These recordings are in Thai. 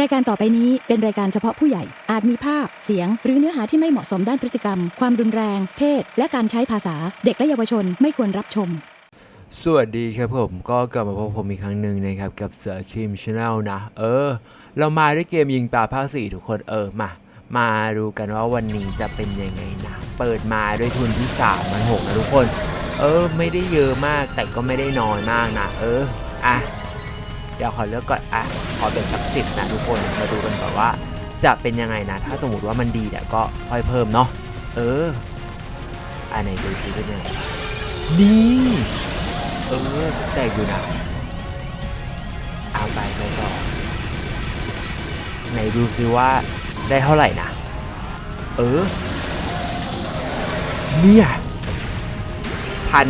รายการต่อไปนี้เป็นรายการเฉพาะผู้ใหญ่ อาจมีภาพ เสียง หรือเนื้อหาที่ไม่เหมาะสมด้านพฤติกรรม ความรุนแรง เพศ และการใช้ภาษา เด็กและเยาวชนไม่ควรรับชม สวัสดีครับผมก็กลับมาพบผมอีกครั้งหนึ่งนะครับ กับเสือคิมชาแนลนะ เออ เรามาด้วยเกมยิงปลาภาคสี่ทุกคนเออมา มาดูกันว่าวันนี้จะเป็นยังไงนะ เปิดมาด้วยทุนที่3ามมันหกนะทุกคน เออ ไม่ได้เยอะมากแต่ก็ไม่ได้น้อยมากนะ เอออะ เดี๋ยวขอเลือกก่อนอะขอเป็นสักสิบนะทุกคนมาดูกันก่อนว่า จะเป็นยังไงนะ ถ้าสมมติว่ามันดีเนี่ยก็ค่อยเพิ่มเนาะเอออันไหนดูซิเป็นยังไงนี่เออแตกอยู่นะเอาไปไปต่อไหนดูซิว่าได้เท่าไหร่นะ เออ เนี่ยพัน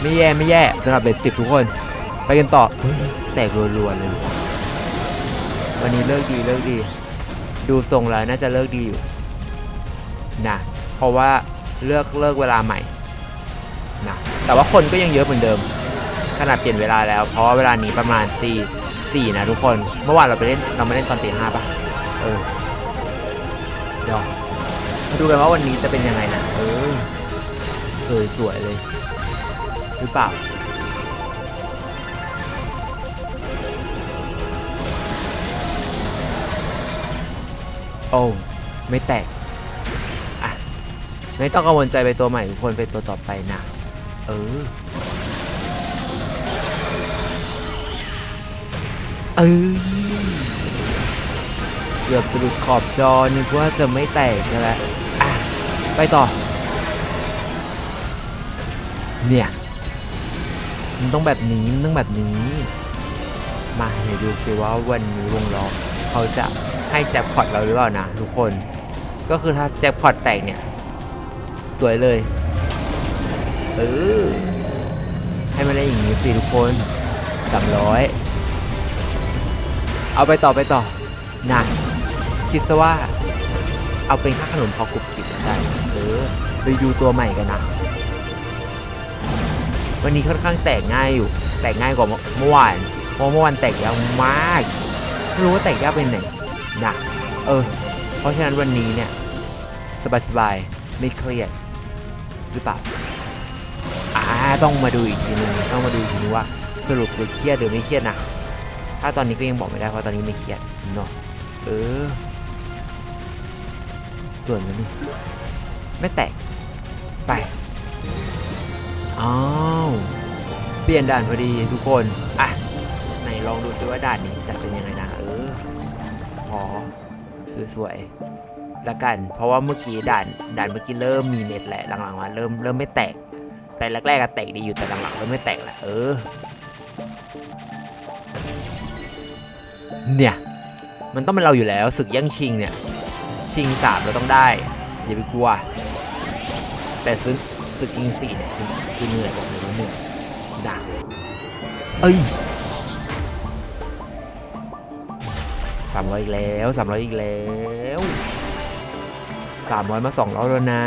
ไม่แย่ ไม่แย่สำหรับเบ็ดสิบทุกคน ไปกันต่อแตกรัวๆเลยวันนี้เลิกดีเลิกดี ดูทรงแล้วน่าจะเลิกดีอยู่นะเพราะว่าเลือกเลิกเวลาใหม่นะแต่ว่าคนก็ยังเยอะเหมือนเดิม ขนาดเปลี่ยนเวลาแล้ว เพราะว่าเวลานี้ประมาณตีสี่นะทุกคน เมื่อวานเราไปเล่นเราไม่เล่นตอนตีห้าปะเออเดี๋ยวมาดูกันว่าวันนี้จะเป็นยังไงนะเออสวยสวยๆเลย หรือเปล่า โอ้ไม่แตกอะไม่ต้องกังวลใจไปตัวใหม่ทุกคนไปตัวต่อไปนะเออเออเกือบจะหลุดขอบจอนึกว่าจะไม่แตกใช่ไหมอะไปต่อ เนี่ยมันต้องแบบนี้มันต้องแบบนี้ มาเดี๋ยวดูสิว่าวันนี้วงล้อ เขาจะให้แจ็คพอตเราหรือเปล่านะทุกคน ก็คือถ้าแจ็คพอตแตกเนี่ย สวยเลย เออ ให้มันได้อย่างนี้สิทุกคนสามร้อยเอาไปต่อไปต่อนะคิดซะว่า เอาเป็นค่าขนมพอกรุบกริบแล้วกันเออไปดูตัวใหม่กันนะ วันนี้ค่อนข้างแตกง่ายอยู่ แตกง่ายกว่าเมื่อวาน เพราะเมื่อวานแตกยากมาก ไม่รู้ว่าแตกยากเป็นไหนนะเออ เพราะฉะนั้นวันนี้เนี่ย สบายๆ ไม่เครียด หรือเปล่าอ่าต้องมาดูอีกทีนึงต้องมาดูอีกทีนึงว่าสรุปจะเครียดหรือไม่เครียดนะถ้าตอนนี้ก็ยังบอกไม่ได้เพราะตอนนี้ไม่เครียดเนาะเออ ส่วนนั้ไม่แตกไปอ้าวเปลี่ยนด่านพอดีทุกคน อะ ไหนลองดูซิว่าด่านนี้จะเป็นยังไงนะ อสวยๆละกัน เพราะว่าเมื่อกี้ด่านด่านเมื่อกี้เริ่มมีเน็ตแหละหลังๆมาเริ่มเริ่มไม่แตก แต่แรกๆก็แตกดีอยู่แต่หลังๆเริ่มไม่แตกแหละเออ เนี่ย มันต้องเป็นเราอยู่แล้วศึกแย่งชิงเนี่ย ชิงสามเราต้องได้อย่าไปกลัว แต่ซึกศึกชิงสี่เนี่ยคือคือเหนื่อยบอกเลยว่าเหนื่อยด่าเอ้ย สามร้อยอีกแล้วสามร้อยอีกแล้วสามร้อยมาสองร้อยแล้วนะ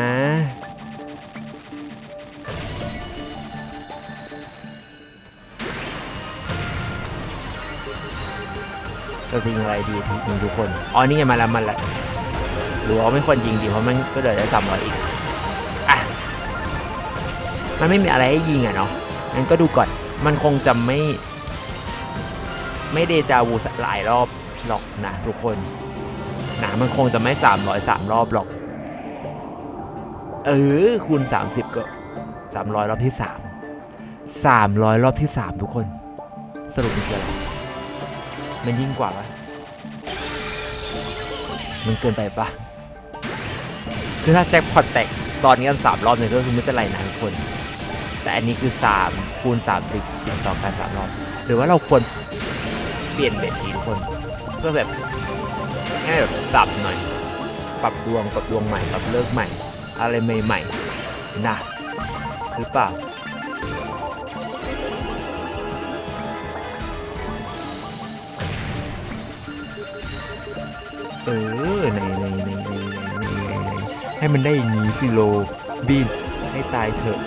จะยิงอะไรดีทีนึงทุกคน อ๋อ นี่ไงมาแล้วมันละหรือว่าไม่ควรยิงดีเพราะมันก็เดือดได้สามร้อยอีก อะ มันไม่มีอะไรให้ยิงอะเนาะงั้นก็ดูก่อน มันคงจะไม่ ไม่เดจาวูหลายรอบ หรอกนะทุกคนนะมันคงจะไม่สามร้อยสามรอบหรอก เออคูณสามสิบก็สามร้อยรอบที่สามสามร้อยรอบที่สามทุกคน สรุปมันคืออะไรมันยิ่งกว่าปะมันเกินไปปะคือถ้าแจ็คพอตแตกตอนนี้กันสามรอบเนี่ยก็คือไม่เป็นไรนะทุกคน แต่อันนี้คือสามคูณสามสิบติดต่อกันสามรอบ หรือว่าเราควรเปลี่ยนเบ็ดดีทุกคน เพื่อแบบให้แบบปรับหน่อย ปรับดวงปรับดวงใหม่ปรับเลิกใหม่ อะไรใหม่ๆนะหรือเปล่าเออในในในในในในในให้มันได้อย่างนี้สิโลบีนให้ตายเถอะ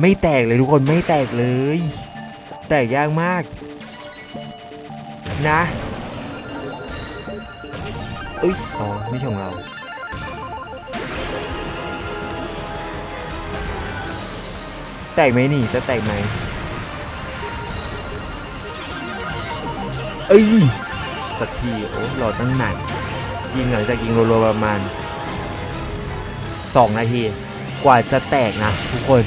ไม่แตกเลยทุกคนไม่แตกเลย แตกยากมาก นะเอ้ยอ๋อไม่ใช่ของเรา แตกไหมนี่จะแตกไหมเอ้ยสักทีโอ้รอตั้งนานยิงหลังจากยิงโรวๆประมาณ 2 นาที กว่าจะแตกนะทุกคน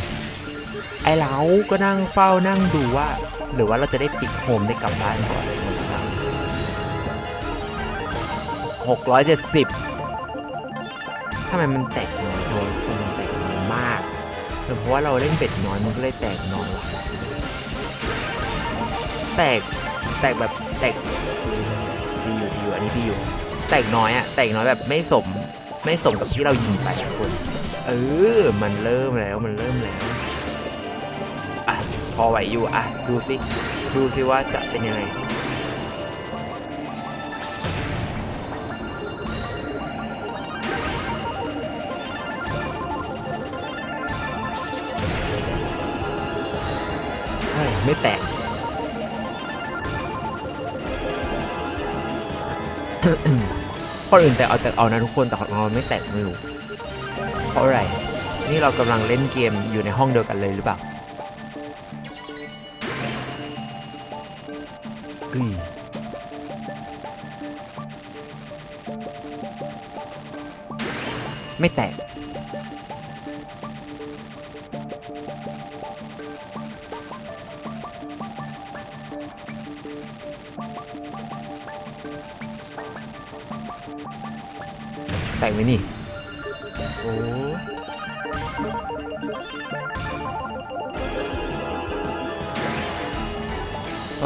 ไอเราก็นั่งเฝ้านั่งดูว่า หรือว่าเราจะได้ปิดโฮมได้กลับบ้านก่อนเลยนะครับหกร้อยเจ็ดสิบทำไมมันแตกน้อยโซนมันแตกน้อยมากหรือเพราะว่าเราเล่นเบ็ดน้อยมันก็เลยแตกน้อยวะแตกแตกแบบแตกดีอยู่ดีอยู่อันนี้ดีอยู่ แตกน้อยอะแตกน้อยแบบไม่สมไม่สมกับที่เรายิงไปอะคนเออมันเริ่มแล้วมันเริ่มแล้ว พอไหวอยู่อะดูสิดูสิว่าจะเป็นยังไงไม่แตกคนอื่นแต่เอาแต่เอานะทุกคนแต่ของเราไม่แตกไม่รู้เพราะอะไร นี่เรากำลังเล่นเกมอยู่ในห้องเดียวกันเลยหรือเปล่า อืมไม่แตก แตกไหมนี่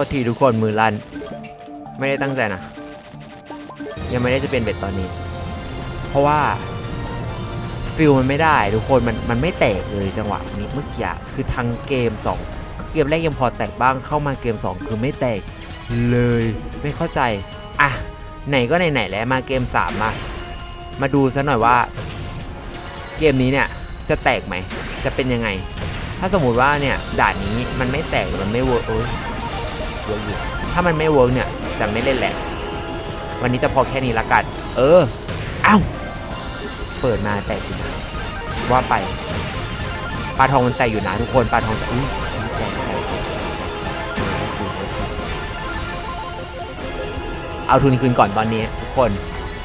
ษทีทุกคนมือลั่น ไม่ได้ตั้งใจนะ ยังไม่ได้จะเป็นเบ็ดตอนนี้ เพราะว่าฟิลมันไม่ได้ทุกคนมันมันไม่แตกเลยจังหวะนี้เมื่อกี้คือทั้งเกม 2 เกมแรกยังพอแตกบ้างเข้ามาเกม 2 คือไม่แตกเลยไม่เข้าใจอะไหนก็ไหนๆแล้วมาเกม 3 มา มาดูซะหน่อยว่า เกมนี้เนี่ยจะแตกไหม จะเป็นยังไง ถ้าสมมุติว่าเนี่ยด่านนี้มันไม่แตกมันไม่เวิร์ก เออเวิร์กอยู่ถ้ามันไม่เวิร์กเนี่ยจะไม่เล่นแหละ วันนี้จะพอแค่นี้ละกัน เออ เอ้า เปิดมาแตกอยู่นะว่าไป ปลาทองมันแตกอยู่นะทุกคน ปลาทองอุ้ยแตกแตกแตกแตกเออโอเคโอเคเอาทุนคืนก่อนตอนนี้ทุกคน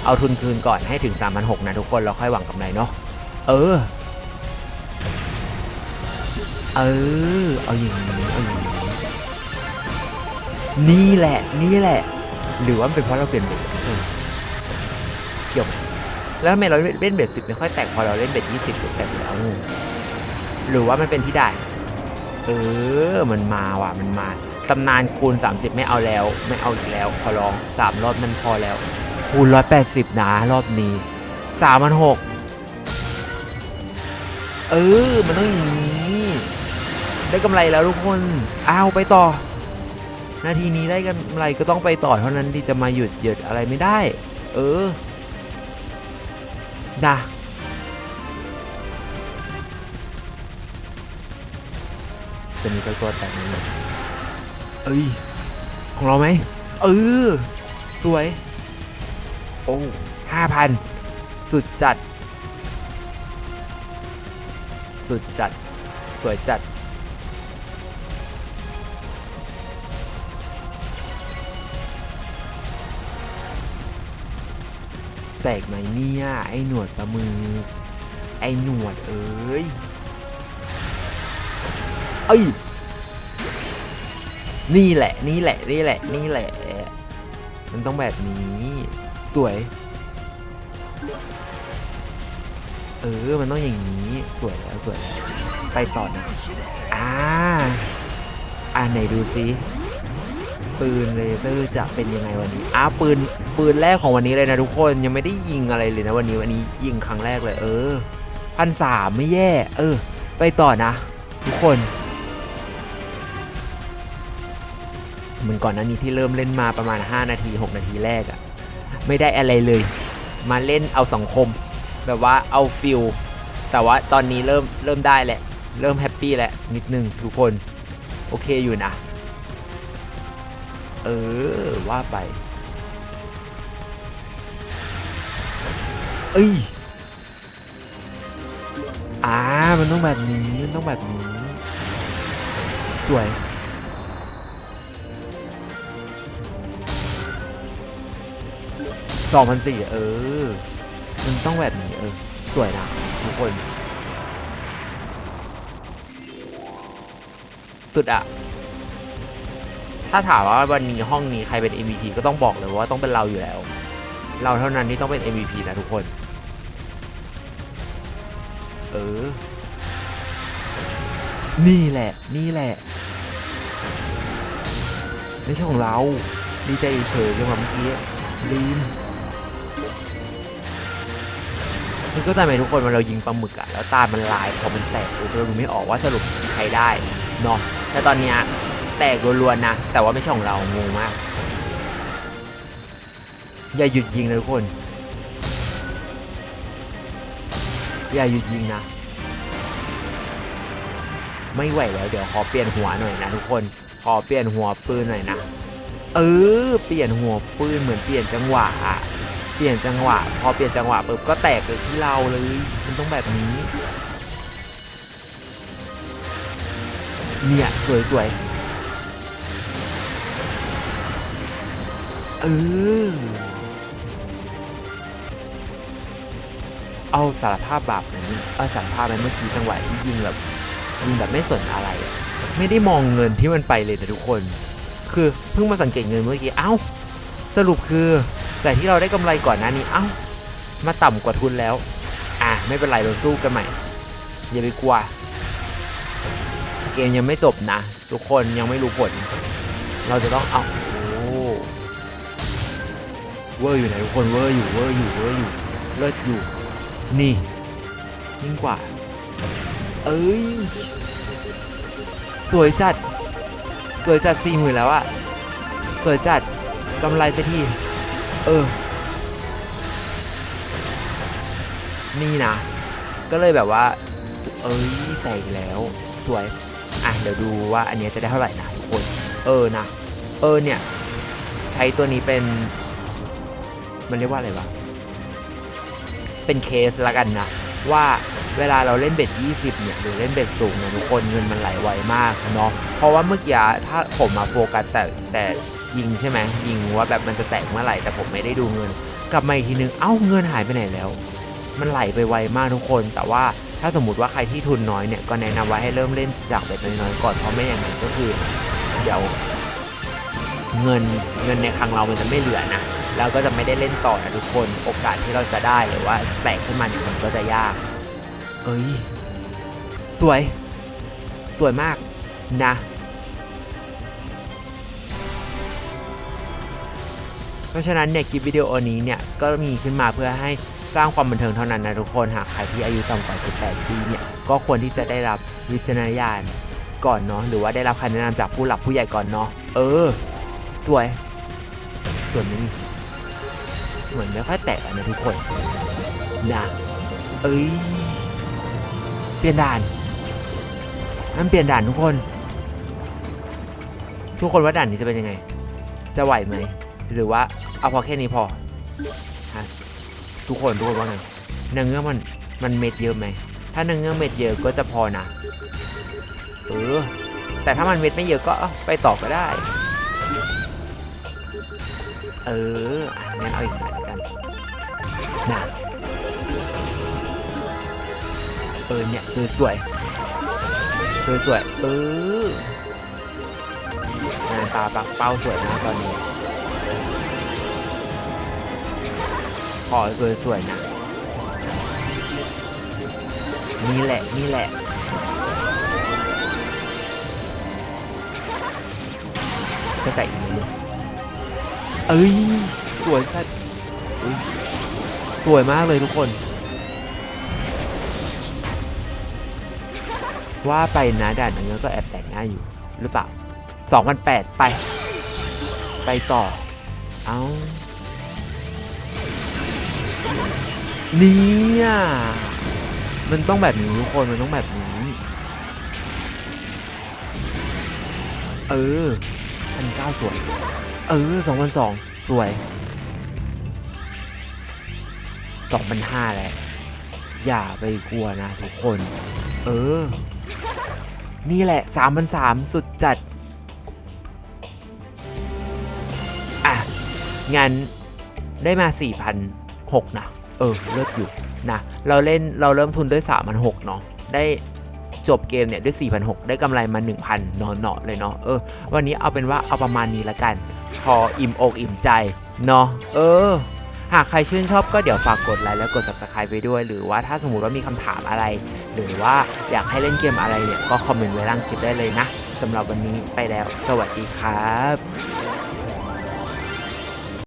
เอาทุนคืนก่อนให้ถึง 3 6 0 0นะทุกคนแล้วค่อยหวังกำไรเนาะ เออ เออ เอาอย่างนี้เอาอย่างนี้ นี่แหละ นี่แหละ หรือว่าเป็นเพราะเราเปลี่ยนเบ็ดทุกคนเกี่ยว แล้วทำไมเราเล่นเบ็ดสิบไม่ค่อยแตกพอเราเล่นเบ็ดยี่สิบแตกแล้ว หรือว่ามันเป็นที่ได้เออ มันมาว่ะ มันมา ตำนานคูณ 30 ไม่เอาแล้ว ไม่เอาอีกแล้ว ขอร้องสามรอบมันพอแล้ว คูณ 180 นะ รอบนี้สามพันหกเออ มันต้องอย่างนี้ ได้กำไรแล้วทุกคน เอาไปต่อ นาทีนี้ได้กำไรก็ต้องไปต่อเท่านั้นที่จะมาหยุดหยุดอะไรไม่ได้ เออนะจะมีสักตัวแต่งไหมเอ้ย ของเราไหมเออ สวย โอ้ห้าพัน สุดจัด สุดจัด สวยจัด แตกไหมเนี่ย ไอ้หนวดปลามือไอ้หนวดเอ้ยเอ้ยนี่แหละ นี่แหละ นี่แหละ นี่แหละ มันต้องแบบนี้ สวย เออ มันต้องอย่างนี้ สวยแล้ว สวยแล้ว ไปต่อนะ อ่า อ่าไหนดูซิ ปืนเลเซอร์จะเป็นยังไงวันนี้อ้าปืนปืนแรกของวันนี้เลยนะทุกคนยังไม่ได้ยิงอะไรเลยนะวันนี้วันนี้ยิงครั้งแรกเลย เออพันสามไม่แย่ เออ ไปต่อนะ ทุกคนเหมือนก่อนหน้านี้ที่เริ่มเล่นมาประมาณ 5 นาที 6 นาทีแรกอะไม่ได้อะไรเลย มาเล่นเอาสังคม แบบว่าเอาฟิลแต่ว่าตอนนี้เริ่มเริ่มได้แหละ เริ่มแฮปปี้แล้วนิดนึงทุกคน โอเคอยู่นะ เออ ว่าไป เอ้ยอ่ามันต้องแบบนี้ มันต้องแบบนี้ สวย สองพันสี่เออ มันต้องแบบนี้ เออ สวยนะทุกคน สุดอะ ถ้าถามว่าวันนี้ห้องนี้ใครเป็น MVP ก็ต้องบอกเลยว่าต้องเป็นเราอยู่แล้ว เราเท่านั้นที่ต้องเป็น MVP นะทุกคน เออ นี่แหละ นี่แหละ ไม่ใช่ของเรา ดีใจเฉยๆจังหวะเมื่อกี้ลีนมันก็จะไหมทุกคนเวลาเรายิงปลาหมึกอะแล้วตามันลายพอมันแตกเราดูไม่ออกว่าสรุปใครได้เนาะแต่ตอนเนี้ย แตกรัวๆนะ แต่ว่าไม่ใช่ของเรางงมาก อย่าหยุดยิงเลยทุกคน อย่าหยุดยิงนะ ไม่ไหวแล้ว เดี๋ยวขอเปลี่ยนหัวหน่อยนะทุกคน ขอเปลี่ยนหัวปืนหน่อยนะ เออ เปลี่ยนหัวปืนเหมือนเปลี่ยนจังหวะอะเปลี่ยนจังหวะ พอเปลี่ยนจังหวะปุ๊บก็แตกเลยที่เราเลย มันต้องแบบนี้ เนี่ย สวยสวยๆ เออ เอาสารภาพบาปหน่อยนี่เอาสารภาพไปเมื่อกี้จังหวะที่ยิงแบบยิงแบบไม่สนอะไร ไม่ได้มองเงินที่มันไปเลยนะทุกคน คือเพิ่งมาสังเกตเงินเมื่อกี้ เอ้า สรุปคือแต่ที่เราได้กำไรก่อนหน้านี้ เอ้า มาต่ำกว่าทุนแล้ว อะไม่เป็นไรเราสู้กันใหม่ อย่าไปกลัว เกมยังไม่จบนะ ทุกคนยังไม่รู้ผล เราจะต้องเอาโอ้ เวอร์อยู่ไหนทุกคนเวอร์อยู่เวอร์อยู่เวอร์อยู่เลิศอยู่ นี่ ยิ่งกว่า เอ้ย สวยจัด สวยจัดสี่หมื่นแล้วอะสวยจัดกำไรสักทีเออ นี่นะ ก็เลยแบบว่า เอ้ยแต่อีกแล้วสวย อะ เดี๋ยวดูว่าอันเนี้ยจะได้เท่าไหร่นะทุกคน เออนะ เออเนี่ย ใช้ตัวนี้เป็น มันเรียกว่าอะไรวะ เป็นเคสละกันนะ ว่าเวลาเราเล่นเบ็ด 20 เนี่ยหรือเล่นเบ็ดสูงเนี่ยทุกคนเงินมันไหลไวมากเนาะเพราะว่าเมื่อกี้ถ้าผมมาโฟกัสแต่แต่ยิงใช่ไหมยิงว่าแบบมันจะแตกเมื่อไหร่แต่ผมไม่ได้ดูเงิน กลับมาอีกทีนึงเอ้าเงินหายไปไหนแล้ว มันไหลไปไวมากทุกคน แต่ว่าถ้าสมมติว่าใครที่ทุนน้อยเนี่ยก็แนะนำว่าให้เริ่มเล่นจากเบ็ดน้อยๆก่อนเพราะไม่อย่างนั้นก็คือเดี๋ยวเงินเงินในครั้งเรามันจะไม่เหลือนะ แล้วก็จะไม่ได้เล่นต่อนะทุกคนโอกาสที่เราจะได้หรือว่าแตกขึ้นมาเนี่ยมันก็จะยาก เอ้ย สวย สวยมากนะ เพราะฉะนั้นเนี่ยคลิปวิดีโอนี้เนี่ยก็มีขึ้นมาเพื่อให้สร้างความบันเทิงเท่านั้นนะทุกคนหากใครที่อายุต่ำกว่า 18 ปีเนี่ยก็ควรที่จะได้รับวิจารณญาณก่อนเนาะหรือว่าได้รับคำแนะนำจากผู้หลักผู้ใหญ่ก่อนเนาะเออ สวยส่วนนี้ เหมือนไม่ค่อยแตกอะนะทุกคนนะเอ้ยเปลี่ยนด่านนั่นเปลี่ยนด่านทุกคน ทุกคนว่าด่านนี้จะเป็นยังไง จะไหวไหมหรือว่าเอาพอแค่นี้พอฮะทุกคนทุกคนว่าไงนื้อเงือกมันมันเม็ดเยอะไหมถ้านื้อเงือกเม็ดเยอะก็จะพอนะเออแต่ถ้ามันเม็ดไม่เยอะก็เอาไปต่อก็ได้ เอองั้นเอาอีกหน่อย นะเออเนี่ยสวยสวยสวยสวยเอองาตาปักเป้าสวยนะตอนนี้ขอสวยๆนะนี่แหละนี่แหละจะแตะอีกไหมเอ้ยสวยสัดอุ๊ย สวยมากเลยทุกคน ว่าไปนะด่านเนื้อก็แอบแต่งง่าอยู่หรือเปล่า2008 ไป ไปต่อ เอาเนี่ยมันต้องแบบนี้ทุกคน มันต้องแบบนี้ เออพันเก้าสวนเออสองพันสองสวย สองพันห้าแหละอย่าไปกลัวนะทุกคน เออ นี่แหละสามพันสามสุดจัด อะ งั้นได้มา4 0 0 6นะ เออ เลิศอยู่นะ เราเล่นเราเริ่มทุนด้วย3 0 0 6เนาะได้จบเกมเนี่ยด้วย4 0 0 6ได้กำไรมา 1,000นาะเนาะเลยเนาะเออ วันนี้เอาเป็นว่าเอาประมาณนี้ละกัน พออิ่มอกอิ่มใจ เนาะเออ หากใครชื่นชอบก็เดี๋ยวฝากกดไลค์และกด subscribe ไปด้วย หรือว่าถ้าสมมติว่ามีคำถามอะไร หรือว่าอยากให้เล่นเกมอะไรเนี่ยก็คอมเมนต์ไว้ล่างคลิปได้เลยนะสำหรับวันนี้ไปแล้ว สวัสดีครับ